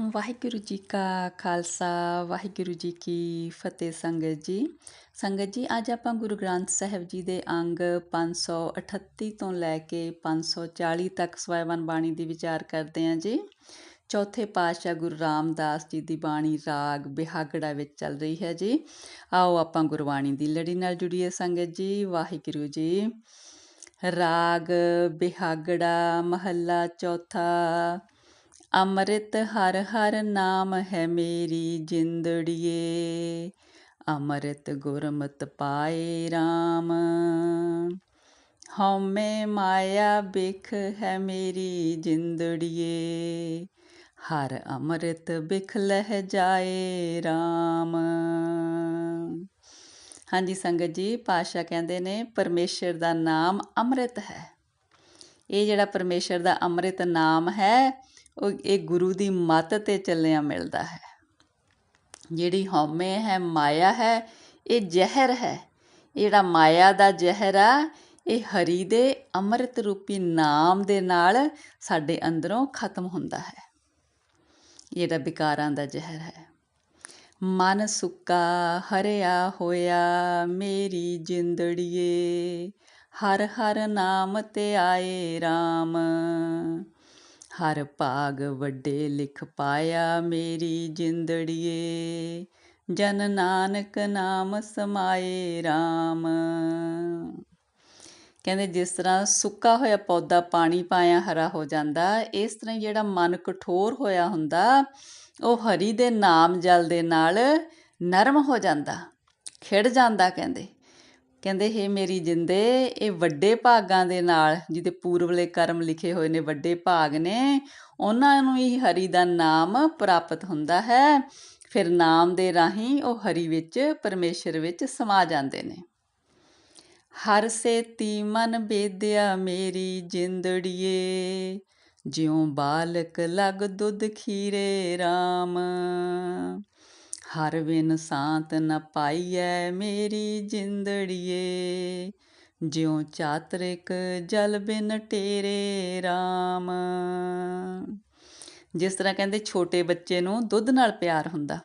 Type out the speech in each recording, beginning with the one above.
ਵਾਹਿਗੁਰੂ ਜੀ ਕਾ ਖਾਲਸਾ, ਵਾਹਿਗੁਰੂ ਜੀ ਕੀ ਫਤਿਹ ਸੰਗਤ ਜੀ। ਸੰਗਤ ਜੀ, ਅੱਜ ਆਪਾਂ ਗੁਰੂ ਗ੍ਰੰਥ ਸਾਹਿਬ ਜੀ ਦੇ ਅੰਗ 538 ਤੋਂ ਲੈ ਕੇ 540 ਤੱਕ ਸਵੈਵਨ ਬਾਣੀ ਦੀ ਵਿਚਾਰ ਕਰਦੇ ਹਾਂ ਜੀ। ਚੌਥੇ ਪਾਤਸ਼ਾਹ ਗੁਰੂ ਰਾਮਦਾਸ ਜੀ ਦੀ ਬਾਣੀ ਰਾਗ ਬਿਹਾਗੜਾ ਵਿੱਚ ਚੱਲ ਰਹੀ ਹੈ ਜੀ। ਆਓ ਆਪਾਂ ਗੁਰਬਾਣੀ ਦੀ ਲੜੀ ਨਾਲ ਜੁੜੀਏ ਸੰਗਤ ਜੀ, ਵਾਹਿਗੁਰੂ ਜੀ। ਰਾਗ ਬਿਹਾਗੜਾ, ਮਹੱਲਾ ਚੌਥਾ ਅੰਮ੍ਰਿਤ ਹਰ ਹਰ ਨਾਮ ਹੈ ਮੇਰੀ ਜਿੰਦੜੀਏ। ਅੰਮ੍ਰਿਤ ਗੁਰਮਤਿ ਪਾਏ RAM ਹਉਮੈ ਮਾਇਆ ਬਿਖ ਹੈ ਮੇਰੀ ਜਿੰਦੜੀਏ। ਹਰ ਅੰਮ੍ਰਿਤ ਬਿਖ ਲਹਿ ਜਾਏ RAM ਹਾਂਜੀ ਸੰਗਤ ਜੀ ਪਾਸ਼ਾ ਕਹਿੰਦੇ ਨੇ ਪਰਮੇਸ਼ਰ ਦਾ ਨਾਮ ਅੰਮ੍ਰਿਤ ਹੈ। ਇਹ ਜਿਹੜਾ ਪਰਮੇਸ਼ਰ ਦਾ ਅੰਮ੍ਰਿਤ ਨਾਮ ਹੈ ਉਹ ਇਹ ਗੁਰੂ ਦੀ ਮੱਤ ਤੇ ਚੱਲਿਆ ਮਿਲਦਾ ਹੈ। ਜਿਹੜੀ ਹਉਮੈ ਹੈ, ਮਾਇਆ ਹੈ, ਇਹ ਜ਼ਹਿਰ ਹੈ। ਇਹ ਜਿਹੜਾ ਮਾਇਆ ਦਾ ਜ਼ਹਿਰ ਆ, ਇਹ ਹਰੀ ਦੇ ਅੰਮ੍ਰਿਤ ਰੂਪੀ ਨਾਮ ਦੇ ਨਾਲ ਸਾਡੇ ਅੰਦਰੋਂ ਖਤਮ ਹੁੰਦਾ ਹੈ। ਜਿਹੜਾ ਵਿਕਾਰਾਂ ਦਾ ਜ਼ਹਿਰ ਹੈ। ਮਨ ਸੁੱਕਾ ਹਰਿਆ ਹੋਇਆ, ਮੇਰੀ ਜਿੰਦੜੀਏ, ਹਰ ਹਰ ਨਾਮ ਤੇ ਆਏ RAM ਹਰ ਭਾਗ ਵੱਡੇ ਲਿਖ ਪਾਇਆ ਮੇਰੀ ਜਿੰਦੜੀਏ। ਜਨ ਨਾਨਕ ਨਾਮ ਸਮਾਏ RAM ਕਹਿੰਦੇ ਜਿਸ ਤਰ੍ਹਾਂ ਸੁੱਕਾ ਹੋਇਆ ਪੌਦਾ ਪਾਣੀ ਪਾਇਆ ਹਰਾ ਹੋ ਜਾਂਦਾ, ਇਸ ਤਰ੍ਹਾਂ ਜਿਹੜਾ ਮਨ ਕਠੋਰ ਹੋਇਆ ਹੁੰਦਾ, ਉਹ ਹਰੀ ਦੇ ਨਾਮ ਜਲ ਦੇ ਨਾਲ ਨਰਮ ਹੋ ਜਾਂਦਾ, ਖਿੜ ਜਾਂਦਾ ਕਹਿੰਦੇ। ਕਹਿੰਦੇ, ਹੈ ਮੇਰੀ ਜਿੰਦੇ, ਇਹ ਵੱਡੇ ਭਾਗਾਂ ਦੇ ਨਾਲ ਜਿਹਦੇ ਪੂਰਵਲੇ ਕਰਮ ਲਿਖੇ ਹੋਏ ਨੇ, ਵੱਡੇ ਭਾਗ ਨੇ, ਉਹਨਾਂ ਨੂੰ ਹੀ ਹਰੀ ਦਾ ਨਾਮ ਪ੍ਰਾਪਤ ਹੁੰਦਾ ਹੈ। ਫਿਰ ਨਾਮ ਦੇ ਰਾਹੀਂ ਉਹ ਹਰੀ ਵਿੱਚ, ਪਰਮੇਸ਼ਰ ਵਿੱਚ ਸਮਾ ਜਾਂਦੇ ਨੇ। ਹਰ ਸੇ ਤੀ ਮਨ ਬੇਦਿਆ ਮੇਰੀ ਜਿੰਦੜੀਏ, ਜਿਉ ਬਾਲਕ ਲਗ ਦੁੱਧ ਖੀਰੇ RAM ਹਰ ਬਿਨ ਸਾਤ ਨ ਪਾਈਐ ਮੇਰੀ ਜਿੰਦੜੀਏ। ਜਿਉ ਚਾਤਰਿਕ ਜਲ ਬਿਨ ਟੇਰੇ RAM ਜਿਸ ਤਰ੍ਹਾਂ ਕਹਿੰਦੇ ਛੋਟੇ ਬੱਚੇ ਨੂੰ ਦੁੱਧ ਨਾਲ ਪਿਆਰ ਹੁੰਦਾ।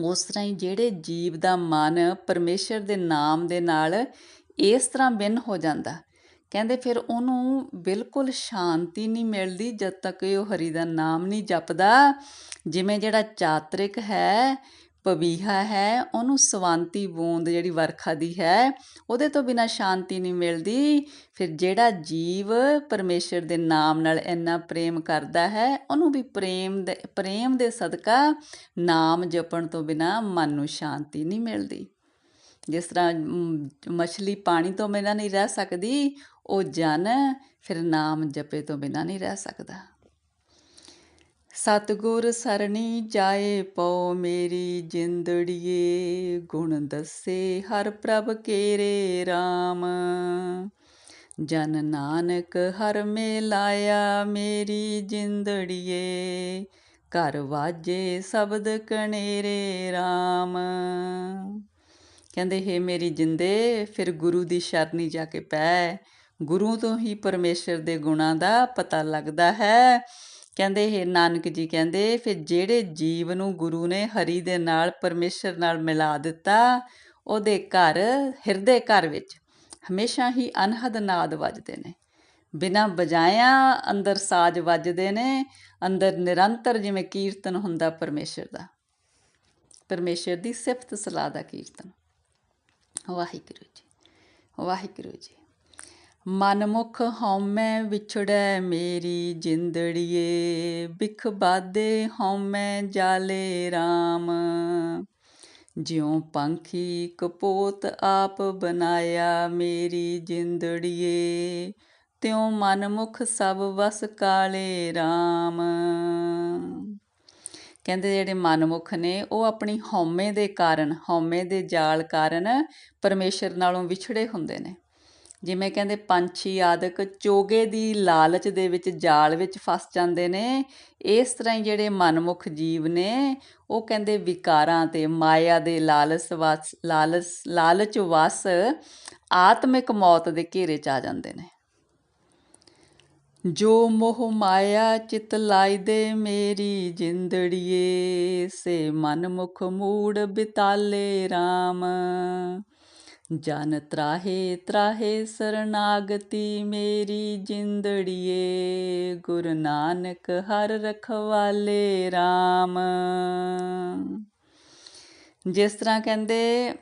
ਉਸ ਤਰ੍ਹਾਂ ਹੀ ਜਿਹੜੇ ਜੀਵ ਦਾ ਮਨ ਪਰਮੇਸ਼ਰ ਦੇ ਨਾਮ ਦੇ ਨਾਲ ਇਸ ਤਰ੍ਹਾਂ ਬਿਨ ਹੋ ਜਾਂਦਾ। ਕਹਿੰਦੇ ਫਿਰ ਉਹਨੂੰ ਬਿਲਕੁਲ ਸ਼ਾਂਤੀ ਨਹੀਂ ਮਿਲਦੀ ਜਦ ਤੱਕ ਉਹ ਹਰੀ ਦਾ ਨਾਮ ਨਹੀਂ ਜਪਦਾ। ਜਿਵੇਂ ਜਿਹੜਾ ਚਾਤਰਿਕ ਹੈ, ਪਵੀਹਾ ਹੈ, ਉਹਨੂੰ ਸਵਾਂਤੀ ਬੂੰਦ ਜਿਹੜੀ ਵਰਖਾ ਦੀ ਹੈ, ਉਹਦੇ ਤੋਂ ਬਿਨਾ ਸ਼ਾਂਤੀ ਨਹੀਂ ਮਿਲਦੀ। ਫਿਰ ਜਿਹੜਾ ਜੀਵ ਪਰਮੇਸ਼ਰ ਦੇ ਨਾਮ ਨਾਲ ਇੰਨਾ ਪ੍ਰੇਮ ਕਰਦਾ ਹੈ, ਉਹਨੂੰ ਵੀ ਪ੍ਰੇਮ ਦੇ ਪ੍ਰੇਮ ਦੇ ਸਦਕਾ ਨਾਮ ਜਪਣ ਤੋਂ ਬਿਨਾ ਮਨ ਨੂੰ ਸ਼ਾਂਤੀ ਨਹੀਂ ਮਿਲਦੀ। ਜਿਸ ਤਰ੍ਹਾਂ ਮਛਲੀ ਪਾਣੀ ਤੋਂ ਬਿਨਾ ਨਹੀਂ ਰਹਿ ਸਕਦੀ ਉਹ ਜਨ ਫਿਰ ਨਾਮ ਜਪੇ ਤੋਂ ਬਿਨਾ ਨਹੀਂ ਰਹਿ ਸਕਦਾ। ਸਤਗੁਰ ਸਰਣੀ ਜਾਏ ਪਉ ਮੇਰੀ ਜਿੰਦੜੀਏ, ਗੁਣ ਦੱਸੇ ਹਰ ਪ੍ਰਭ ਕੇਰੇ RAM ਜਨ ਨਾਨਕ ਹਰ ਮੇ ਲਾਇਆ ਮੇਰੀ ਜਿੰਦੜੀਏ, ਘਰ ਵਾਜੇ ਸ਼ਬਦ ਕਣੇਰੇ RAM ਕਹਿੰਦੇ, ਹੈ ਮੇਰੀ ਜਿੰਦੇ, ਫਿਰ ਗੁਰੂ ਦੀ ਸ਼ਰਨੀ ਜਾ ਕੇ ਪੈ। ਗੁਰੂ ਤੋਂ ਹੀ ਪਰਮੇਸ਼ਰ ਦੇ ਗੁਣਾਂ ਦਾ ਪਤਾ ਲੱਗਦਾ ਹੈ। ਕਹਿੰਦੇ ਇਹ ਨਾਨਕ ਜੀ ਕਹਿੰਦੇ, ਫਿਰ ਜਿਹੜੇ ਜੀਵ ਨੂੰ ਗੁਰੂ ਨੇ ਹਰੀ ਦੇ ਨਾਲ, ਪਰਮੇਸ਼ਰ ਨਾਲ ਮਿਲਾ ਦਿੱਤਾ, ਉਹਦੇ ਘਰ, ਹਿਰਦੇ ਘਰ ਵਿੱਚ ਹਮੇਸ਼ਾ ਹੀ ਅਨਹਦ ਨਾਦ ਵੱਜਦੇ ਨੇ। ਬਿਨਾ ਬਜਾਇਆ ਅੰਦਰ ਸਾਜ਼ ਵੱਜਦੇ ਨੇ, ਅੰਦਰ ਨਿਰੰਤਰ ਜਿਵੇਂ ਕੀਰਤਨ ਹੁੰਦਾ ਪਰਮੇਸ਼ਰ ਦਾ। ਪਰਮੇਸ਼ਰ ਦੀ ਸਿਫਤ ਸਲਾਹ ਦਾ ਕੀਰਤਨ। ਵਾਹਿਗੁਰੂ ਜੀ ਵਾਹਿਗੁਰੂ ਜੀ। ਮਨਮੁਖ ਹਉਮੈ ਵਿਛੜੈ ਮੇਰੀ ਜਿੰਦੜੀਏ ਬਿਖ ਬਾਦੇ ਹਉਮੈ ਜਾਲੇ RAM ਜਿਉ ਪੰਖੀ ਕਪੋਤ ਆਪ ਬਨਾਇਆ ਮੇਰੀ ਜਿੰਦੜੀਏ, ਤਿਉ ਮਨਮੁਖ ਸਭ ਵਸ ਕਾਲੇ RAM ਕਹਿੰਦੇ ਜਿਹੜੇ ਮਨਮੁਖ ਨੇ, ਉਹ ਆਪਣੀ ਹਉਮੈ ਦੇ ਕਾਰਨ, ਹਉਮੈ ਦੇ ਜਾਲ ਕਾਰਨ ਪਰਮੇਸ਼ਰ ਨਾਲੋਂ ਵਿਛੜੇ ਹੁੰਦੇ ਨੇ। ਜਿਵੇਂ ਕਹਿੰਦੇ ਪੰਛੀ ਆਦਿਕ ਚੋਗੇ ਦੀ ਲਾਲਚ ਦੇ ਵਿੱਚ ਜਾਲ ਵਿੱਚ ਫਸ ਜਾਂਦੇ ਨੇ। ਇਸ ਤਰ੍ਹਾਂ ਹੀ ਜਿਹੜੇ ਮਨਮੁਖ ਜੀਵ ਨੇ, ਉਹ ਕਹਿੰਦੇ ਵਿਕਾਰਾਂ ਤੇ ਮਾਇਆ ਦੇ ਲਾਲਚ ਵਸ ਲਾਲਚ ਲਾਲਚ ਵਸ ਆਤਮਿਕ ਮੌਤ ਦੇ ਘੇਰੇ 'ਚ ਆ ਜਾਂਦੇ ਨੇ। ਜੋ ਮੋਹ ਮਾਇਆ ਚਿਤ ਲਾਈ ਦੇ ਮੇਰੀ ਜਿੰਦੜੀਏ, ਸੇ ਮਨਮੁਖ ਮੂੜ ਬਿਤਾਲੇ RAM ਜਨ ਤਰਾਹੇ ਤਰਾਹੇ ਸਰਨਾਗਤੀ ਮੇਰੀ ਜਿੰਦੜੀਏ, ਗੁਰੂ ਨਾਨਕ ਹਰ ਰਖਵਾਲੇ RAM ਜਿਸ ਤਰ੍ਹਾਂ ਕਹਿੰਦੇ,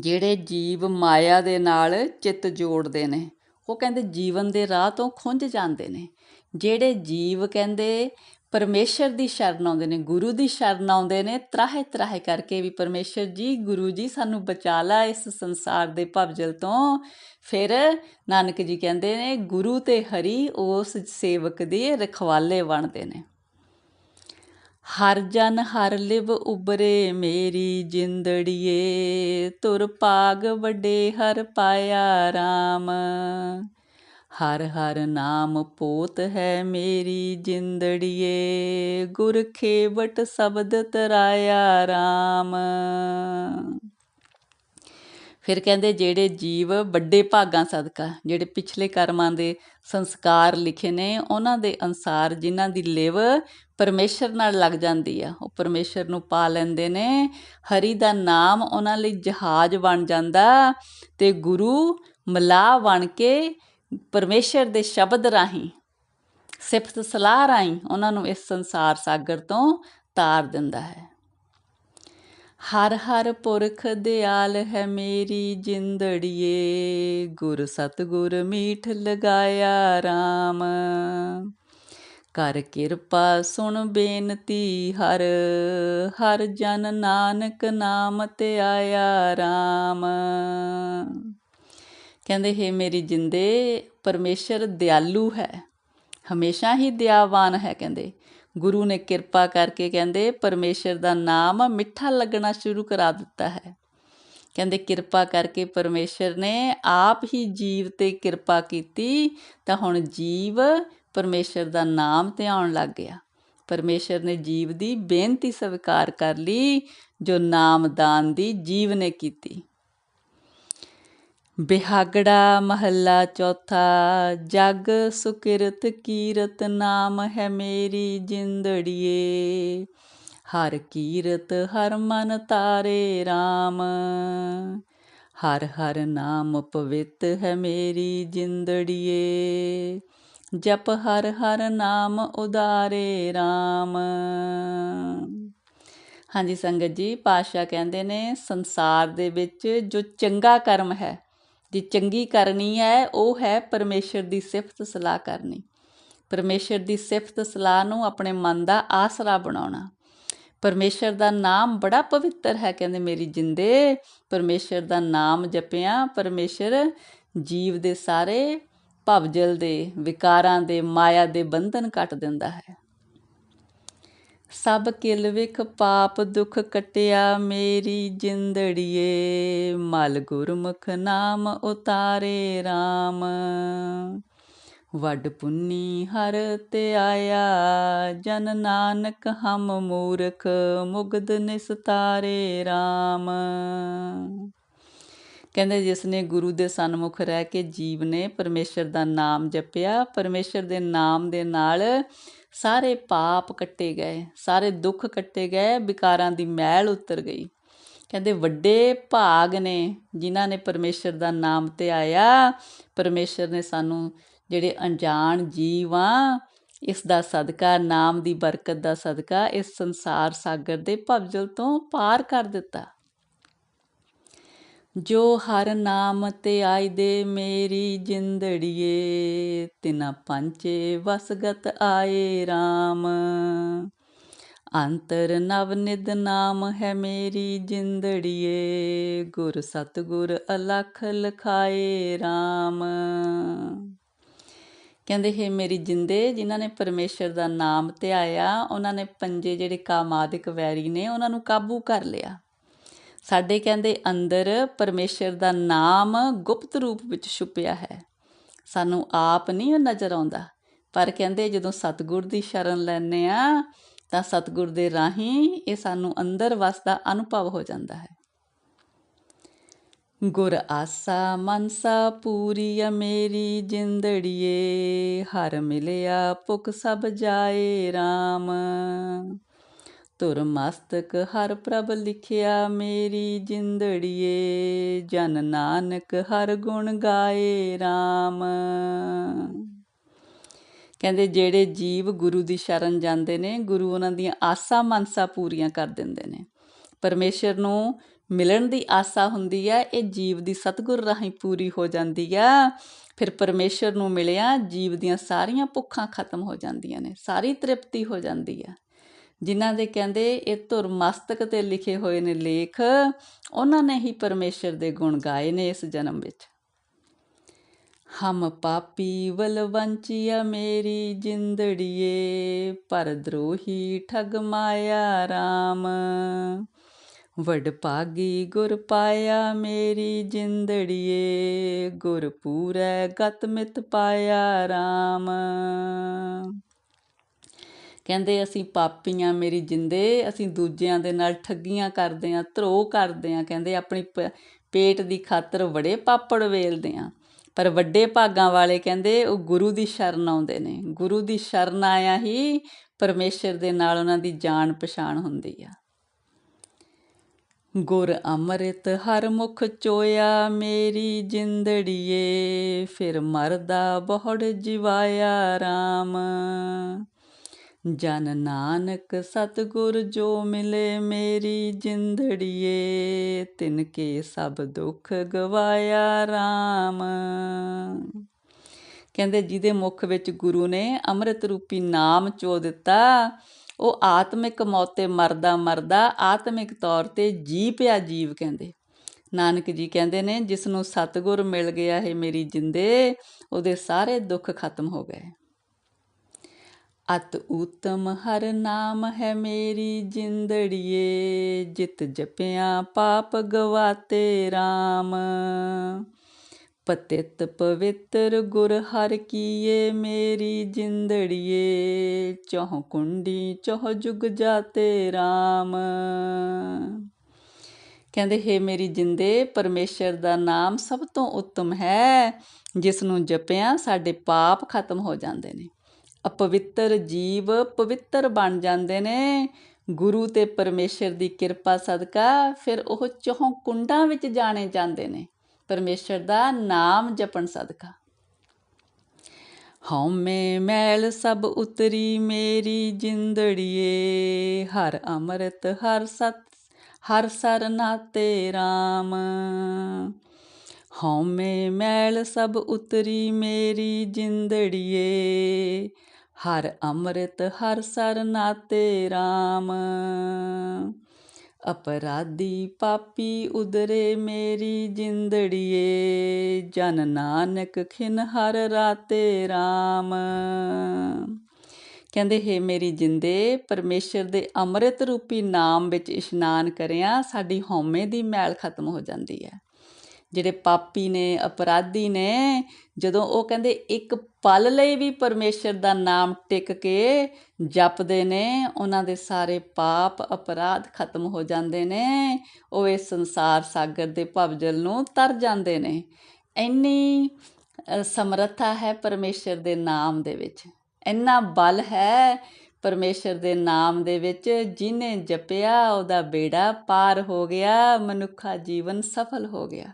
ਜਿਹੜੇ ਜੀਵ ਮਾਇਆ ਦੇ ਨਾਲ ਚਿੱਤ ਜੋੜਦੇ ਨੇ, ਉਹ ਕਹਿੰਦੇ ਜੀਵਨ ਦੇ ਰਾਹ ਤੋਂ ਖੁੰਝ ਜਾਂਦੇ ਨੇ। ਜਿਹੜੇ ਜੀਵ ਕਹਿੰਦੇ ਪਰਮੇਸ਼ਰ ਦੀ ਸ਼ਰਨ ਆਉਂਦੇ ਨੇ, ਗੁਰੂ ਦੀ ਸ਼ਰਨ ਆਉਂਦੇ ਨੇ, ਤਰਾਹੇ ਤਰਾਹੇ ਕਰਕੇ ਵੀ ਪਰਮੇਸ਼ਰ ਜੀ, ਗੁਰੂ ਜੀ ਸਾਨੂੰ ਬਚਾ ਲੈ ਇਸ ਸੰਸਾਰ ਦੇ ਭਵਜਲ ਤੋਂ। ਫਿਰ ਨਾਨਕ ਜੀ ਕਹਿੰਦੇ ਨੇ, ਗੁਰੂ ਤੇ ਹਰੀ ਉਸ ਸੇਵਕ ਦੇ ਰਖਵਾਲੇ ਬਣਦੇ ਨੇ। ਹਰ ਜਨ ਹਰ ਲਿਵ ਉਬਰੇ ਮੇਰੀ ਜਿੰਦੜੀਏ, ਤੁਰ ਪਾਗ ਵੱਡੇ ਹਰ ਪਾਇਆ RAM ਹਰ ਹਰ ਨਾਮ ਪੋਤ ਹੈ ਮੇਰੀ ਜਿੰਦੜੀਏ, ਗੁਰ ਖੇਵਟ ਸ਼ਬਦ ਤਰਾਇਆ RAM ਫਿਰ ਕਹਿੰਦੇ ਜਿਹੜੇ ਜੀਵ ਵੱਡੇ ਭਾਗਾਂ ਸਦਕਾ, ਜਿਹੜੇ ਪਿਛਲੇ ਕਰਮਾਂ ਦੇ ਸੰਸਕਾਰ ਲਿਖੇ ਨੇ, ਉਹਨਾਂ ਦੇ ਅਨਸਾਰ ਜਿਨ੍ਹਾਂ ਦੀ ਲਿਵ ਪਰਮੇਸ਼ਰ ਨਾਲ ਲੱਗ ਜਾਂਦੀ ਆ, ਉਹ ਪਰਮੇਸ਼ਰ ਨੂੰ ਪਾ ਲੈਂਦੇ ਨੇ। ਹਰੀ ਦਾ ਨਾਮ ਉਹਨਾਂ ਲਈ ਜਹਾਜ਼ ਬਣ ਜਾਂਦਾ ਤੇ ਗੁਰੂ ਮਲਾਹ ਬਣ ਕੇ ਪਰਮੇਸ਼ਰ ਦੇ ਸ਼ਬਦ ਰਾਹੀਂ, ਸਿਫਤ ਸਲਾਹ ਰਾਹੀਂ ਉਹਨਾਂ ਨੂੰ ਇਸ ਸੰਸਾਰ ਸਾਗਰ ਤੋਂ ਤਾਰ ਦਿੰਦਾ ਹੈ। ਹਰ ਹਰ ਪੁਰਖ ਦਿਆਲ ਹੈ ਮੇਰੀ ਜਿੰਦੜੀਏ, ਗੁਰ ਸਤਗੁਰ ਮੀਠ ਲਗਾਇਆ RAM ਕਰ ਕਿਰਪਾ ਸੁਣ ਬੇਨਤੀ ਹਰ ਹਰ ਜਨ ਨਾਨਕ ਨਾਮ ਤੇ ਆਇਆ RAM ਕਹਿੰਦੇ, ਹੇ ਮੇਰੀ ਜਿੰਦੇ, ਪਰਮੇਸ਼ਰ ਦਿਆਲੂ ਹੈ, ਹਮੇਸ਼ਾ ਹੀ ਦਿਆਵਾਨ ਹੈ ਕਹਿੰਦੇ। ਗੁਰੂ ਨੇ ਕਿਰਪਾ ਕਰਕੇ ਕਹਿੰਦੇ, ਪਰਮੇਸ਼ਰ ਦਾ ਨਾਮ ਮਿੱਠਾ ਲੱਗਣਾ ਸ਼ੁਰੂ ਕਰਾ ਦਿੱਤਾ ਹੈ। ਕਹਿੰਦੇ, ਕਿਰਪਾ ਕਰਕੇ ਪਰਮੇਸ਼ਰ ਨੇ ਆਪ ਹੀ ਜੀਵ ਤੇ ਕਿਰਪਾ ਕੀਤੀ, ਤਾਂ ਹੁਣ ਜੀਵ ਪਰਮੇਸ਼ਰ ਦਾ ਨਾਮ 'ਤੇ ਆਉਣ ਲੱਗ ਗਿਆ। ਪਰਮੇਸ਼ਰ ਨੇ ਜੀਵ ਦੀ ਬੇਨਤੀ ਸਵੀਕਾਰ ਕਰ ਲਈ, ਜੋ ਨਾਮਦਾਨ ਦੀ ਜੀਵ ਨੇ ਕੀਤੀ। ਬਿਹਾਗੜਾ ਮਹੱਲਾ ਚੌਥਾ, ਜਗ ਸੁਕਿਰਤ ਕੀਰਤ ਨਾਮ ਹੈ ਮੇਰੀ ਜਿੰਦੜੀਏ। ਹਰ ਕੀਰਤ ਹਰ ਮਨ ਤਾਰੇ RAM ਹਰ ਹਰ ਨਾਮ ਪਵਿੱਤ ਹੈ ਮੇਰੀ ਜਿੰਦੜੀਏ। ਜਪ ਹਰ ਹਰ ਨਾਮ ਉਦਾਰੇ RAM ਹਾਂਜੀ ਸੰਗਤ ਜੀ ਪਾਸ਼ਾ ਕਹਿੰਦੇ ਨੇ ਸੰਸਾਰ ਦੇ ਵਿੱਚ ਜੋ ਚੰਗਾ ਕਰਮ ਹੈ ਜੇ ਚੰਗੀ ਕਰਨੀ ਹੈ, ਉਹ ਹੈ ਪਰਮੇਸ਼ਰ ਦੀ ਸਿਫਤ ਸਲਾਹ ਕਰਨੀ। ਪਰਮੇਸ਼ਰ ਦੀ ਸਿਫਤ ਸਲਾਹ ਨੂੰ ਆਪਣੇ ਮਨ ਦਾ ਆਸਰਾ ਬਣਾਉਣਾ। ਪਰਮੇਸ਼ਰ ਦਾ ਨਾਮ ਬੜਾ ਪਵਿੱਤਰ ਹੈ, ਕਹਿੰਦੇ ਮੇਰੀ ਜਿੰਦੇ। ਪਰਮੇਸ਼ਰ ਦਾ ਨਾਮ ਜਪਿਆ, ਪਰਮੇਸ਼ਰ ਜੀਵ ਦੇ ਸਾਰੇ ਭਵਜਲ ਦੇ ਵਿਕਾਰਾਂ ਦੇ, ਮਾਇਆ ਦੇ ਬੰਧਨ ਕੱਟ ਦਿੰਦਾ ਹੈ। ਸਭ ਕਿਲ ਵਿਖ ਪਾਪ ਦੁਖ ਕਟਿਆ ਮੇਰੀ ਜਿੰਦੜੀਏ, ਮਲ ਗੁਰਮੁਖ ਨਾਮ ਉਤਾਰੇ RAM ਵੱਡ ਪੁੰਨੀ ਹਰ ਤੇ ਆਇਆ, ਜਨ ਨਾਨਕ ਹਮ ਮੂਰਖ ਮੁਗਦ ਨਿਸਤਾਰੇ RAM ਕਹਿੰਦੇ ਜਿਸ ਨੇ ਗੁਰੂ ਦੇ ਸਨਮੁਖ ਰਹਿ ਕੇ ਜੀਵ ਨੇ, ਪਰਮੇਸ਼ਰ ਦਾ ਨਾਮ ਜਪਿਆ, ਪਰਮੇਸ਼ਰ ਦੇ ਨਾਮ ਦੇ ਨਾਲ ਸਾਰੇ ਪਾਪ ਕੱਟੇ ਗਏ, ਸਾਰੇ ਦੁੱਖ ਕੱਟੇ ਗਏ, ਵਿਕਾਰਾਂ ਦੀ ਮੈਲ ਉਤਰ ਗਈ। ਕਹਿੰਦੇ, ਵੱਡੇ ਭਾਗ ਨੇ ਜਿਨ੍ਹਾਂ ਨੇ ਪਰਮੇਸ਼ਰ ਦਾ ਨਾਮ ਤੇ ਆਇਆ। ਪਰਮੇਸ਼ਰ ਨੇ ਸਾਨੂੰ ਜਿਹੜੇ ਅਣਜਾਣ ਜੀਵ ਆ, ਇਸ ਦਾ ਸਦਕਾ, ਨਾਮ ਦੀ ਬਰਕਤ ਦਾ ਸਦਕਾ, ਇਸ ਸੰਸਾਰ ਸਾਗਰ ਦੇ ਭਵਜਲ ਤੋਂ ਪਾਰ ਕਰ ਦਿੱਤਾ। ਜੋ ਹਰ ਨਾਮ ਤੇ ਆਈ ਦੇ ਮੇਰੀ ਜਿੰਦੜੀਏ, ਤਿਨਾ ਪੰਚੇ ਵਸਗਤ ਆਏ RAM ਅੰਤਰ ਨਵ ਨਿਦ ਨਾਮ ਹੈ ਮੇਰੀ ਜਿੰਦੜੀਏ, ਗੁਰ ਸਤਗੁਰ ਅਲਖ ਲਖਾਏ RAM ਕਹਿੰਦੇ, ਹੈ ਮੇਰੀ ਜਿੰਦੇ, ਜਿਨ੍ਹਾਂ ਨੇ ਪਰਮੇਸ਼ਰ ਦਾ ਨਾਮ ਧਿਆਇਆ, ਉਹਨਾਂ ਨੇ ਪੰਜੇ ਜਿਹੜੇ ਕਾਮਾਦਿਕ ਵੈਰੀ ਨੇ, ਉਹਨਾਂ ਨੂੰ ਕਾਬੂ ਕਰ ਲਿਆ। ਸਾਡੇ ਕਹਿੰਦੇ ਅੰਦਰ ਪਰਮੇਸ਼ਰ ਦਾ ਨਾਮ ਗੁਪਤ ਰੂਪ ਵਿੱਚ ਛੁਪਿਆ ਹੈ। ਸਾਨੂੰ ਆਪ ਨਹੀਂ ਨਜ਼ਰ ਆਉਂਦਾ। ਪਰ ਕਹਿੰਦੇ ਜਦੋਂ ਸਤਗੁਰ ਦੀ ਸ਼ਰਨ ਲੈਨੇ ਆ ਤਾਂ ਸਤਗੁਰ ਦੇ ਰਾਹੀਂ ਇਹ ਸਾਨੂੰ ਅੰਦਰ ਵਸਦਾ ਅਨੁਭਵ ਹੋ ਜਾਂਦਾ ਹੈ। ਗੁਰ ਆਸਾ ਮਨਸਾ ਪੂਰੀ ਆ ਮੇਰੀ ਜਿੰਦੜੀਏ, ਹਰ ਮਿਲਿਆ ਭੁਖ ਸਭ ਜਾਏ RAM ਤੁਰ ਮਸਤਕ ਹਰ ਪ੍ਰਭ ਲਿਖਿਆ ਮੇਰੀ ਜਿੰਦੜੀਏ, ਜਨ ਨਾਨਕ ਹਰ ਗੁਣ ਗਾਏ RAM ਕਹਿੰਦੇ ਜਿਹੜੇ ਜੀਵ ਗੁਰੂ ਦੀ ਸ਼ਰਨ ਜਾਂਦੇ ਨੇ, ਗੁਰੂ ਉਹਨਾਂ ਦੀਆਂ ਆਸਾਂ ਮਨਸਾਂ ਪੂਰੀਆਂ ਕਰ ਦਿੰਦੇ ਨੇ। ਪਰਮੇਸ਼ਰ ਨੂੰ ਮਿਲਣ ਦੀ ਆਸਾ ਹੁੰਦੀ ਹੈ ਇਹ ਜੀਵ ਦੀ ਸਤਿਗੁਰ ਰਾਹੀਂ ਪੂਰੀ ਹੋ ਜਾਂਦੀ ਆ। ਫਿਰ ਪਰਮੇਸ਼ਰ ਨੂੰ ਮਿਲਿਆ, ਜੀਵ ਦੀਆਂ ਸਾਰੀਆਂ ਭੁੱਖਾਂ ਖਤਮ ਹੋ ਜਾਂਦੀਆਂ ਨੇ, ਸਾਰੀ ਤ੍ਰਿਪਤੀ ਹੋ ਜਾਂਦੀ ਆ। ਜਿਨ੍ਹਾਂ ਦੇ ਕਹਿੰਦੇ ਇਹ ਧੁਰ ਮਸਤਕ ਤੇ ਲਿਖੇ ਹੋਏ ਨੇ ਲੇਖ, ਉਹਨਾਂ ਨੇ ਹੀ ਪਰਮੇਸ਼ਰ ਦੇ ਗੁਣ ਗਾਏ ਨੇ ਇਸ ਜਨਮ ਵਿੱਚ। ਹਮ ਪਾਪੀ ਵਲਵੰਚੀਆ ਮੇਰੀ ਜਿੰਦੜੀਏ, ਪਰ ਦਰੋਹੀ ਠਗ ਮਾਇਆ RAM ਵਡ ਪਾਗੀ ਗੁਰ ਪਾਇਆ ਮੇਰੀ ਜਿੰਦੜੀਏ, ਗੁਰ ਪੂਰੈ ਗਤ ਮਿਤ ਪਾਇਆ RAM ਕਹਿੰਦੇ ਅਸੀਂ ਪਾਪੀਆਂ ਮੇਰੀ ਜਿੰਦੇ, ਅਸੀਂ ਦੂਜਿਆਂ ਦੇ ਨਾਲ ਠੱਗੀਆਂ ਕਰਦੇ ਹਾਂ ਧਰੋ ਕਰਦੇ ਹਾਂ ਕਹਿੰਦੇ ਆਪਣੀ ਪੇਟ ਦੀ ਖਾਤਰ ਬੜੇ ਪਾਪੜ ਵੇਲਦੇ ਹਾਂ ਪਰ ਵੱਡੇ ਭਾਗਾਂ ਵਾਲੇ ਕਹਿੰਦੇ ਉਹ ਗੁਰੂ ਦੀ ਸ਼ਰਨ ਆਉਂਦੇ ਨੇ। ਗੁਰੂ ਦੀ ਸ਼ਰਨ ਆਇਆ ਹੀ ਪਰਮੇਸ਼ਰ ਦੇ ਨਾਲ ਉਹਨਾਂ ਦੀ ਜਾਣ ਪਛਾਣ ਹੁੰਦੀ ਆ। ਗੁਰ ਅੰਮ੍ਰਿਤ ਹਰ ਮੁਖ ਚੋਇਆ, ਮੇਰੀ ਜਿੰਦੜੀਏ, ਫਿਰ ਮਰਦਾ ਬਹੁੜ ਜਿਵਾਇਆ RAM ਜਨ ਨਾਨਕ ਸਤਗੁਰ ਜੋ ਮਿਲੇ ਮੇਰੀ ਜਿੰਦੜੀਏ, ਤਿਨ ਕੇ ਸਭ ਦੁੱਖ ਗਵਾਇਆ RAM ਕਹਿੰਦੇ ਜਿਹਦੇ ਮੁਖ ਵਿੱਚ ਗੁਰੂ ਨੇ ਅੰਮ੍ਰਿਤ ਰੂਪੀ ਨਾਮ ਚੋ ਦਿੱਤਾ, ਉਹ ਆਤਮਿਕ ਮੌਤੇ ਮਰਦਾ ਮਰਦਾ ਆਤਮਿਕ ਤੌਰ ਤੇ ਜੀ ਪਿਆ ਜੀਵ ਕਹਿੰਦੇ। ਨਾਨਕ ਜੀ ਕਹਿੰਦੇ ਨੇ ਜਿਸ ਨੂੰ ਸਤਗੁਰ ਮਿਲ ਗਿਆ ਹੈ ਮੇਰੀ ਜਿੰਦੇ, ਉਹਦੇ ਸਾਰੇ ਦੁੱਖ ਖਤਮ ਹੋ ਗਏ। ਅਤ ਉਤਮ ਹਰ ਨਾਮ ਹੈ ਮੇਰੀ ਜਿੰਦੜੀਏ, ਜਿਤ ਜਪਿਆ ਪਾਪ ਗਵਾਤੇ RAM ਪਤਿਤ ਪਵਿੱਤਰ ਗੁਰ ਹਰ ਕੀਏ ਮੇਰੀ ਜਿੰਦੜੀਏ, ਚੋਹ ਕੁੰਡੀ ਚੋਹ ਜੁਗ ਜਾਤੇ RAM ਕਹਿੰਦੇ, ਹੈ ਮੇਰੀ ਜਿੰਦੇ, ਪਰਮੇਸ਼ਰ ਦਾ ਨਾਮ ਸਭ ਤੋਂ ਉੱਤਮ ਹੈ ਜਿਸ ਨੂੰ ਜਪਿਆ ਸਾਡੇ ਪਾਪ ਖਤਮ ਹੋ ਜਾਂਦੇ ਨੇ। ਅਪਵਿੱਤਰ ਜੀਵ ਪਵਿੱਤਰ ਬਣ ਜਾਂਦੇ ਨੇ। ਗੁਰੂ ਤੇ ਪਰਮੇਸ਼ਰ ਦੀ ਕਿਰਪਾ ਸਦਕਾ ਫਿਰ ਉਹ ਚੋਹ ਕੁੰਡਾਂ ਵਿੱਚ ਜਾਣੇ ਜਾਂਦੇ ਨੇ। ਪਰਮੇਸ਼ਰ ਦਾ ਨਾਮ ਜਪਣ ਸਦਕਾ। ਹਉਮੈ ਮੈਲ ਸਭ ਉਤਰੀ ਮੇਰੀ ਜਿੰਦੜੀਏ, ਹਰ ਅੰਮ੍ਰਿਤ, ਹਰ ਸਤ, ਹਰ ਸਰ ਨਾਤੇ RAM ਹਉਮੈ ਮੈਲ ਸਭ ਉਤਰੀ ਮੇਰੀ ਜਿੰਦੜੀਏ ਹਰ ਅੰਮ੍ਰਿਤ, ਹਰ ਸਰ ਨਾਤੇ RAM ਅਪਰਾਧੀ ਪਾਪੀ ਉਦਰੇ ਮੇਰੀ ਜਿੰਦੜੀਏ, ਜਨ ਨਾਨਕ ਖਿਨ ਹਰ ਰਾਤੇ RAM ਕਹਿੰਦੇ, ਹੈ ਮੇਰੀ ਜਿੰਦੇ, ਪਰਮੇਸ਼ਰ ਦੇ ਅੰਮ੍ਰਿਤ ਰੂਪੀ ਨਾਮ ਵਿੱਚ ਇਸ਼ਨਾਨ ਕਰਿਆ, ਸਾਡੀ ਹਉਮੈ ਦੀ ਮੈਲ ਖਤਮ ਹੋ ਜਾਂਦੀ ਹੈ। ਜਿਹੜੇ ਪਾਪੀ ਨੇ, ਅਪਰਾਧੀ ਨੇ, ਜਦੋਂ ਉਹ ਕਹਿੰਦੇ ਇੱਕ ਪਲ ਲਈ ਵੀ ਪਰਮੇਸ਼ਰ ਦਾ ਨਾਮ ਟਿਕ ਕੇ ਜਪਦੇ ਨੇ, ਉਹਨਾਂ ਦੇ ਸਾਰੇ ਪਾਪ, ਅਪਰਾਧ ਖਤਮ ਹੋ ਜਾਂਦੇ ਨੇ, ਉਹ ਇਸ ਸੰਸਾਰ ਸਾਗਰ ਦੇ ਭਵਜਲ ਨੂੰ ਤਰ ਜਾਂਦੇ ਨੇ। ਇੰਨੀ ਸਮਰੱਥਾ ਹੈ ਪਰਮੇਸ਼ਰ ਦੇ ਨਾਮ ਦੇ ਵਿੱਚ। ਇੰਨਾ ਬਲ ਹੈ ਪਰਮੇਸ਼ਰ ਦੇ ਨਾਮ ਦੇ ਵਿੱਚ, ਜਿਨੇ ਜਪਿਆ, ਉਹਦਾ ਬੇੜਾ ਪਾਰ ਹੋ ਗਿਆ, ਮਨੁੱਖਾ ਜੀਵਨ ਸਫਲ ਹੋ ਗਿਆ।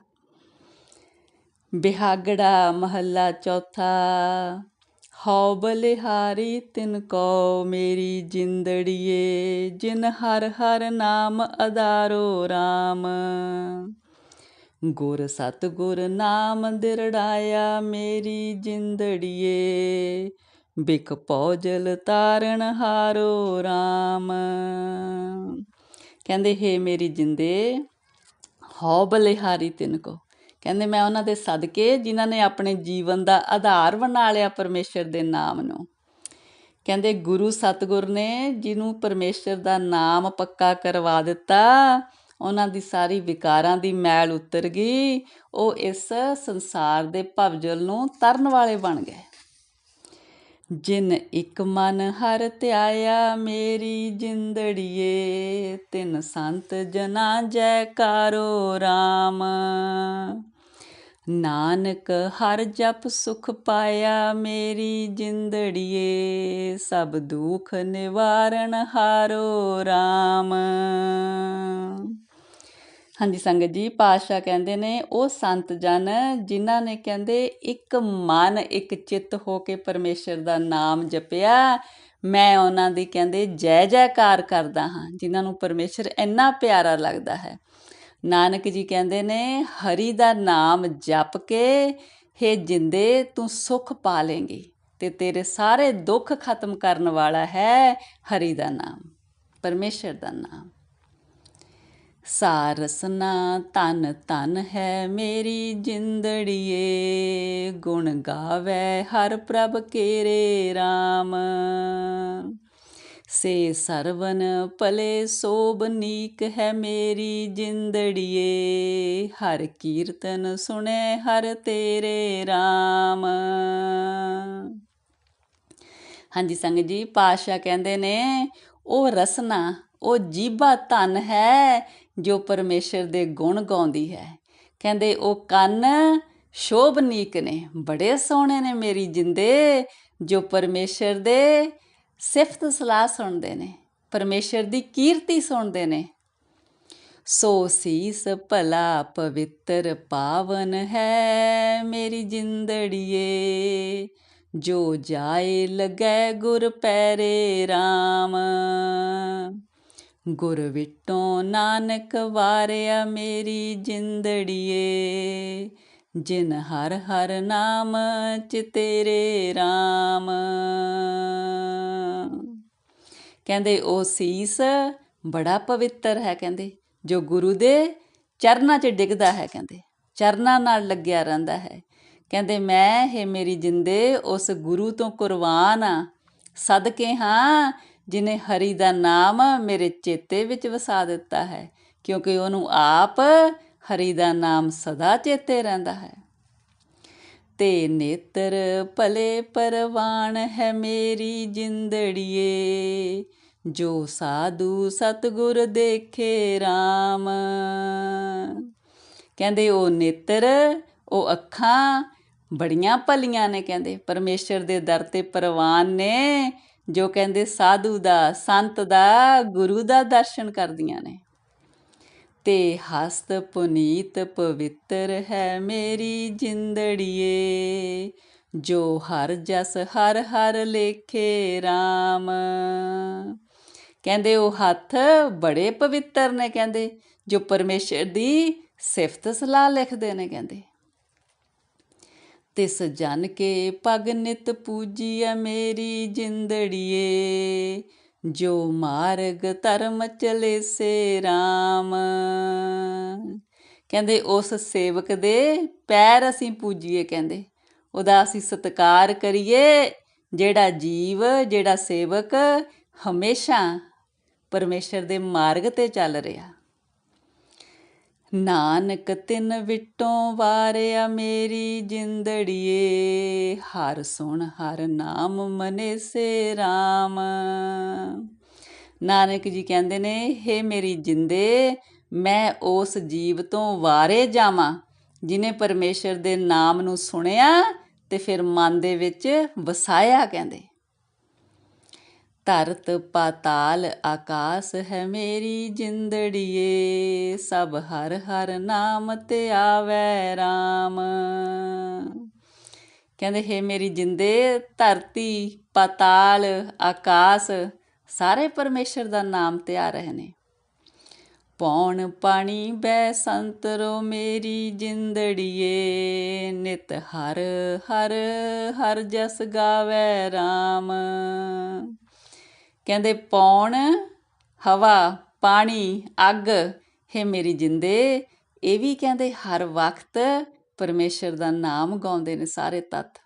ਬਿਹਾਗੜਾ ਮਹੱਲਾ ਚੌਥਾ। ਹਉ ਬਲਿਹਾਰੀ, ਤਿਨ ਕੋ ਮੇਰੀ ਜਿੰਦੜੀਏ, ਜਿਨ ਹਰ ਹਰ ਨਾਮ ਅਦਾਰੋ RAM ਗੁਰ ਸਤ ਗੁਰ ਨਾਮ ਦਿਰੜਾਇਆ ਮੇਰੀ ਜਿੰਦੜੀਏ, ਬਿਕ ਪੌਜਲ ਤਾਰਨ ਹਾਰੋ RAM ਕਹਿੰਦੇ, ਹੈ ਮੇਰੀ ਜਿੰਦੇ, ਹਉ ਬਲਿਹਾਰੀ, ਤਿਨ ਕੋ ਕਹਿੰਦੇ ਮੈਂ ਉਹਨਾਂ ਦੇ ਸਦਕੇ ਜਿਨ੍ਹਾਂ ਨੇ ਆਪਣੇ ਜੀਵਨ ਦਾ ਆਧਾਰ ਬਣਾ ਲਿਆ ਪਰਮੇਸ਼ਰ ਦੇ ਨਾਮ ਨੂੰ। ਕਹਿੰਦੇ ਗੁਰੂ ਸਤਗੁਰ ਨੇ ਜਿਹਨੂੰ ਪਰਮੇਸ਼ਰ ਦਾ ਨਾਮ ਪੱਕਾ ਕਰਵਾ ਦਿੱਤਾ, ਉਹਨਾਂ ਦੀ ਸਾਰੀ ਵਿਕਾਰਾਂ ਦੀ ਮੈਲ ਉਤਰ ਗਈ, ਉਹ ਇਸ ਸੰਸਾਰ ਦੇ ਭਵਜਲ ਨੂੰ ਤਰਨ ਵਾਲੇ ਬਣ ਗਏ। ਜਿਨ ਇੱਕ ਮਨ ਹਰ ਧਿਆਇਆ, ਮੇਰੀ ਜਿੰਦੜੀਏ, ਤਿਨ ਸੰਤ ਜਨਾ ਜੈਕਾਰੋ RAM ਨਾਨਕ, ਹਰ ਜਪ ਸੁਖ ਪਾਇਆ ਮੇਰੀ ਜਿੰਦੜੀਏ, ਸਭ ਦੁੱਖ ਨਿਵਾਰਣ ਹਾਰੋ RAM ਹਾਂਜੀ, ਸੰਗਤ ਜੀ, ਪਾਤਸ਼ਾਹ ਕਹਿੰਦੇ ਨੇ, ਉਹ ਸੰਤ ਜਨ ਜਿਨ੍ਹਾਂ ਨੇ ਕਹਿੰਦੇ, ਇੱਕ ਮਨ, ਇੱਕ ਚਿੱਤ ਹੋ ਕੇ ਪਰਮੇਸ਼ਰ ਦਾ ਨਾਮ ਜਪਿਆ, ਮੈਂ ਉਹਨਾਂ ਦੀ ਕਹਿੰਦੇ ਜੈ ਜੈਕਾਰ ਕਰਦਾ ਹਾਂ, ਜਿਨ੍ਹਾਂ ਨੂੰ ਪਰਮੇਸ਼ਰ ਇੰਨਾ ਪਿਆਰਾ ਲੱਗਦਾ ਹੈ। ਨਾਨਕ ਜੀ ਕਹਿੰਦੇ ਨੇ, ਹਰੀ ਦਾ ਨਾਮ ਜਪ ਕੇ, ਹੇ ਜਿੰਦੇ, ਤੂੰ ਸੁਖ ਪਾ ਲੇਂਗੀ ਤੇ ਤੇਰੇ ਸਾਰੇ ਦੁੱਖ ਖਤਮ ਕਰਨ ਵਾਲਾ ਹੈ ਹਰੀ ਦਾ ਨਾਮ, ਪਰਮੇਸ਼ਰ ਦਾ ਨਾਮ। ਸਾਰਸਨਾ ਤਨ ਤਨ ਹੈ ਮੇਰੀ ਜਿੰਦੜੀਏ, ਗੁਣ ਗਾਵੇ ਹਰ ਪ੍ਰਭ ਕੇਰੇ RAM ਸੇ ਸਰਵਨ ਭਲੇ ਸੋਬਨੀਕ ਹੈ ਮੇਰੀ ਜਿੰਦੜੀਏ। ਹਰ ਕੀਰਤਨ ਸੁਣੇ, ਹਰ ਤੇਰੇ RAM ਹਾਂਜੀ ਸੰਗ ਜੀ ਪਾਸ਼ਾ ਕਹਿੰਦੇ ਨੇ, ਉਹ ਰਸਨਾ, ਉਹ ਜੀਬਾ ਧਨ ਹੈ ਜੋ ਪਰਮੇਸ਼ਰ ਦੇ ਗੁਣ ਗਾਉਂਦੀ ਹੈ। ਕਹਿੰਦੇ, ਉਹ ਕੰਨ ਸ਼ੋਭਨੀਕ ਨੇ, ਬੜੇ ਸੋਹਣੇ ਨੇ ਮੇਰੀ ਜਿੰਦੇ, ਜੋ ਪਰਮੇਸ਼ਰ ਦੇ ਸਿਫਤ ਸਲਾਹ ਸੁਣਦੇ ਨੇ, ਪਰਮੇਸ਼ਰ ਦੀ ਕੀਰਤੀ ਸੁਣਦੇ ਨੇ। ਸੋ ਸੀਸ ਭਲਾ ਪਵਿੱਤਰ ਪਾਵਨ ਹੈ ਮੇਰੀ ਜਿੰਦੜੀਏ, ਜੋ ਜਾਏ ਲਗੈ ਗੁਰ ਪੈਰੇ RAM ਗੁਰ ਵਿਟੋਂ ਨਾਨਕ ਵਾਰਿਆ ਮੇਰੀ ਜਿੰਦੜੀਏ ਜਿਨ ਹਰ ਹਰ ਨਾਮ ਚਿਤੇਰੇ RAM ਕਹਿੰਦੇ, ਉਹ ਸੀਸ ਬੜਾ ਪਵਿੱਤਰ ਹੈ ਕਹਿੰਦੇ, ਜੋ ਗੁਰੂ ਦੇ ਚਰਨਾਂ 'ਚ ਡਿੱਗਦਾ ਹੈ ਕਹਿੰਦੇ, ਚਰਨਾਂ ਨਾਲ ਲੱਗਿਆ ਰਹਿੰਦਾ ਹੈ। ਕਹਿੰਦੇ, ਮੈਂ, ਹੈ ਮੇਰੀ ਜਿੰਦੇ, ਉਸ ਗੁਰੂ ਤੋਂ ਕੁਰਬਾਨ ਆ। ਸਦਕੇ ਹਾਂ, ਜਿਨੇ ਹਰੀ ਦਾ ਨਾਮ ਮੇਰੇ ਚੇਤੇ ਵਿੱਚ ਵਸਾ ਦਿੱਤਾ ਹੈ, ਕਿਉਂਕਿ ਉਹਨੂੰ ਆਪ ਹਰੀ ਦਾ ਨਾਮ ਸਦਾ ਚੇਤੇ ਰਹਿੰਦਾ ਹੈ। ਤੇ ਨੇਤਰ ਭਲੇ ਪਰਵਾਨ ਹੈ ਮੇਰੀ ਜਿੰਦੜੀਏ, ਜੋ ਸਾਧੂ ਸਤਗੁਰ ਦੇਖੇ RAM ਕਹਿੰਦੇ ਉਹ ਨੇਤਰ, ਉਹ ਅੱਖਾਂ ਬੜੀਆਂ ਭਲੀਆਂ ਨੇ ਕਹਿੰਦੇ। ਪਰਮੇਸ਼ਰ ਦੇ ਦਰ ਤੇ ਪਰਵਾਨ ਨੇ, ਜੋ ਕਹਿੰਦੇ ਸਾਧੂ ਦਾ, ਸੰਤ ਦਾ, ਗੁਰੂ ਦਾ ਦਰਸ਼ਨ ਕਰਦੀਆਂ ਨੇ। ਤੇ ਹਸਤ ਪੁਨੀਤ ਪਵਿੱਤਰ ਹੈ ਮੇਰੀ ਜਿੰਦੜੀਏ। ਜੋ ਹਰ ਜਸ, ਹਰ ਹਰ ਲੇਖੇ RAM ਕਹਿੰਦੇ ਉਹ ਹੱਥ ਬੜੇ ਪਵਿੱਤਰ ਨੇ ਕਹਿੰਦੇ, ਜੋ ਪਰਮੇਸ਼ਰ ਦੀ ਸਿਫਤ ਸਲਾਹ ਲਿਖਦੇ ਨੇ ਕਹਿੰਦੇ। ਤਿਸ ਜਨ ਕੇ ਪਗ ਨਿਤ ਪੂਜੀਐ ਮੇਰੀ ਜਿੰਦੜੀਏ। ਜੋ ਮਾਰਗ ਧਰਮ ਚਲੇ ਸੇ RAM ਕਹਿੰਦੇ ਉਸ ਸੇਵਕ ਦੇ ਪੈਰ ਅਸੀਂ ਪੂਜੀਏ ਕਹਿੰਦੇ। ਉਹਦਾ ਅਸੀਂ ਸਤਿਕਾਰ ਕਰੀਏ। ਜਿਹੜਾ ਜੀਵ, ਜਿਹੜਾ ਸੇਵਕ ਹਮੇਸ਼ਾ ਪਰਮੇਸ਼ਰ ਦੇ ਮਾਰਗ ਤੇ ਚੱਲ ਰਿਹਾ। ਨਾਨਕ ਤਿੰਨ ਵਿਟੋਂ ਵਾਰਿਆ ਮੇਰੀ ਜਿੰਦੜੀਏ, ਹਰ ਸੁਣ, ਹਰ ਨਾਮ ਮਨੇ ਸੇ RAM ਨਾਨਕ ਜੀ ਕਹਿੰਦੇ ਨੇ हे ਮੇਰੀ ਜਿੰਦੇ, ਮੈਂ ਉਸ ਜੀਵ ਤੋਂ ਵਾਰੇ ਜਾਵਾਂ, ਜਿਨੇ ਪਰਮੇਸ਼ਰ ਦੇ ਨਾਮ ਨੂੰ ਸੁਣਿਆ ਤੇ ਫਿਰ ਮਨ ਦੇ ਵਿੱਚ ਵਸਾਇਆ, ਕਹਿੰਦੇ। ਧਰਤ ਪਾਤਾਲ ਆਕਾਸ ਹੈ ਮੇਰੀ ਜਿੰਦੜੀਏ, ਸਭ ਹਰ ਹਰ ਨਾਮ ਤੇ ਆਵੈ RAM ਕਹਿੰਦੇ, ਹੈ ਮੇਰੀ ਜਿੰਦੇ, ਧਰਤੀ, ਪਾਤਾਲ, ਆਕਾਸ, ਸਾਰੇ ਪਰਮੇਸ਼ਰ ਦਾ ਨਾਮ ਤੇ ਆ ਰਹੇ ਨੇ। ਪੌਣ ਪਾਣੀ ਬੈ ਸੰਤਰੋ ਮੇਰੀ ਜਿੰਦੜੀਏ, ਨਿਤ ਹਰ ਹਰ ਹਰ ਜਸ ਗਾਵੇ RAM ਕਹਿੰਦੇ, ਪੌਣ, ਹਵਾ, ਪਾਣੀ, ਅੱਗ, ਹੈ ਮੇਰੀ ਜਿੰਦੇ। ਇਹ ਵੀ ਕਹਿੰਦੇ, ਹਰ ਵਕਤ ਪਰਮੇਸ਼ਰ ਦਾ ਨਾਮ ਗਾਉਂਦੇ ਨੇ ਸਾਰੇ ਤਤ।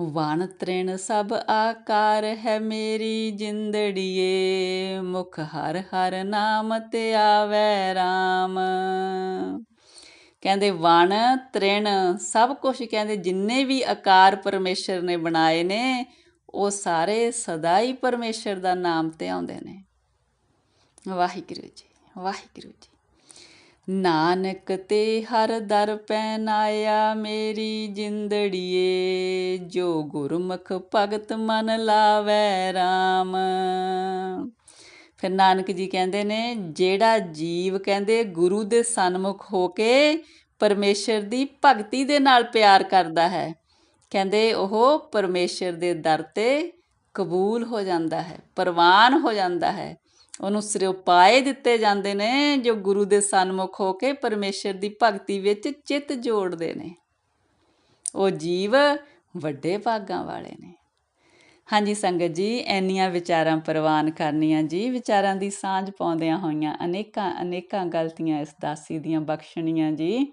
ਵਣ ਤ੍ਰਿਣ ਸਭ ਆਕਾਰ ਹੈ ਮੇਰੀ ਜਿੰਦੜੀਏ। ਮੁਖ ਹਰ ਹਰ ਨਾਮ ਤੇ ਆਵੈ RAM ਕਹਿੰਦੇ ਵਣ ਤ੍ਰਿਣ ਸਭ ਕੁਝ ਕਹਿੰਦੇ, ਜਿੰਨੇ ਵੀ ਆਕਾਰ ਪਰਮੇਸ਼ਰ ਨੇ ਬਣਾਏ ਨੇ ਉਹ ਸਾਰੇ ਸਦਾ ਹੀ ਪਰਮੇਸ਼ਰ ਦਾ ਨਾਮ ਤੇ ਆਉਂਦੇ ਨੇ। ਵਾਹਿਗੁਰੂ ਜੀ ਵਾਹਿਗੁਰੂ ਜੀ। ਨਾਨਕ ਤੇ ਹਰ ਦਰ ਪੈਨ ਆਇਆ ਮੇਰੀ ਜਿੰਦੜੀਏ, ਜੋ ਗੁਰਮੁਖ ਭਗਤ ਮਨ ਲਾਵੈ RAM ਫਿਰ ਨਾਨਕ ਜੀ ਕਹਿੰਦੇ ਨੇ, ਜਿਹੜਾ ਜੀਵ ਕਹਿੰਦੇ ਗੁਰੂ ਦੇ ਸਨਮੁਖ ਹੋ ਕੇ ਪਰਮੇਸ਼ਰ ਦੀ ਭਗਤੀ ਦੇ ਨਾਲ ਪਿਆਰ ਕਰਦਾ ਹੈ ਕਹਿੰਦੇ ਉਹ ਪਰਮੇਸ਼ਰ ਦੇ ਦਰ ਤੇ ਕਬੂਲ ਹੋ ਜਾਂਦਾ ਹੈ, ਪ੍ਰਵਾਨ ਹੋ ਜਾਂਦਾ ਹੈ। ਉਹਨੂੰ ਸਿਰੋਪਾਏ ਦਿੱਤੇ ਜਾਂਦੇ ਨੇ, ਜੋ ਗੁਰੂ ਦੇ ਸਨਮੁਖ ਹੋ ਕੇ ਪਰਮੇਸ਼ਰ ਦੀ ਭਗਤੀ ਵਿੱਚ ਚਿੱਤ ਜੋੜਦੇ ਨੇ। ਉਹ ਜੀਵ ਵੱਡੇ ਭਾਗਾਂ ਵਾਲੇ ਨੇ। ਹਾਂਜੀ ਸੰਗਤ ਜੀ ਐਨੀਆਂ ਵਿਚਾਰਾਂ ਪ੍ਰਵਾਨ ਕਰਨੀਆਂ ਜੀ, ਵਿਚਾਰਾਂ ਦੀ ਸਾਂਝ ਪਾਉਂਦਿਆਂ ਹੋਈਆਂ ਅਨੇਕਾਂ ਅਨੇਕਾਂ ਗਲਤੀਆਂ ਇਸ ਦਾਸੀ ਦੀਆਂ ਬਖਸ਼ਣੀਆਂ ਜੀ।